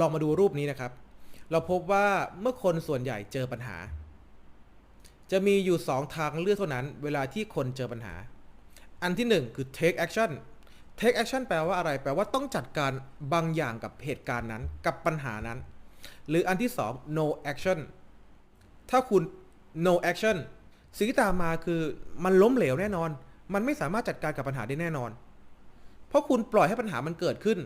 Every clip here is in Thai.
ลองมาดูรูปนี้นะครับ เราพบว่าเมื่อคนส่วนใหญ่เจอปัญหา จะมีอยู่ 2 ทางเลือกเท่านั้น เวลาที่คนเจอปัญหา อันที่ 1 คือ take action take action แปลว่าอะไร แปลว่าต้องจัดการบางอย่างกับเหตุการณ์นั้น กับปัญหานั้น หรืออันที่ 2 no action ถ้าคุณ no action สิ่งที่ตามมาคือมันล้มเหลวแน่นอน มันไม่สามารถจัดการกับปัญหาได้แน่นอน เพราะคุณปล่อยให้ปัญหามันเกิดขึ้น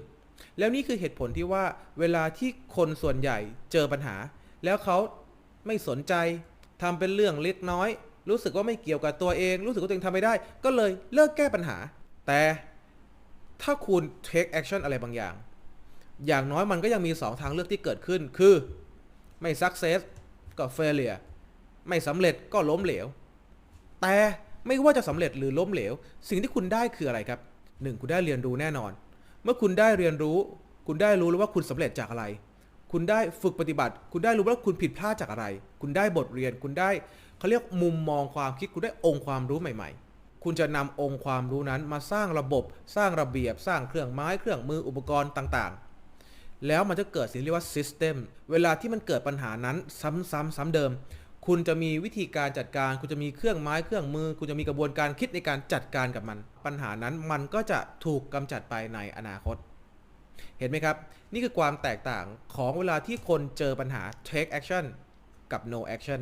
แล้วนี่คือเหตุผลที่ว่าเวลาที่คนส่วนใหญ่เจอปัญหา แล้วเขาไม่สนใจทำเป็นเรื่องเล็กน้อย รู้สึกว่าไม่เกี่ยวกับตัวเอง รู้สึกว่าตัวเองทำไม่ได้ ก็เลยเลิกแก้ปัญหา แต่ถ้าคุณ take action อะไรบางอย่าง อย่างน้อยมันก็ยังมี 2 ทางเลือกที่เกิดขึ้น คือ ไม่ success ก็ failure ไม่สำเร็จก็ล้มเหลว แต่ไม่ว่าจะสำเร็จหรือล้มเหลว สิ่งที่คุณได้คืออะไรครับหนึ่งคุณได้เรียนรู้แน่นอน เมื่อคุณได้เรียนรู้ คุณได้รู้แล้วว่าคุณสำเร็จจากอะไร คุณได้ฝึกปฏิบัติ คุณได้รู้ว่าคุณผิดพลาดจากอะไร คุณได้บทเรียน คุณได้เขาเรียกมุมมองความคิด คุณได้องค์ความรู้ใหม่ ๆ คุณจะนำองค์ความรู้นั้นมาสร้างระบบ สร้างระเบียบ สร้างเครื่องไม้เครื่องมืออุปกรณ์ต่างๆ แล้วมันจะเกิดสิ่งเรียกว่า system เวลาที่มันเกิดปัญหานั้นซ้ำๆซ้ำเดิม คุณจะมีวิธีการจัดการ คุณจะมีเครื่องไม้เครื่องมือ คุณจะมีกระบวนการคิดในการจัดการกับมัน ปัญหานั้นมันก็จะถูกกำจัดไปในอนาคต เห็นไหมครับ นี่คือความแตกต่างของเวลาที่คนเจอปัญหา take action กับ no action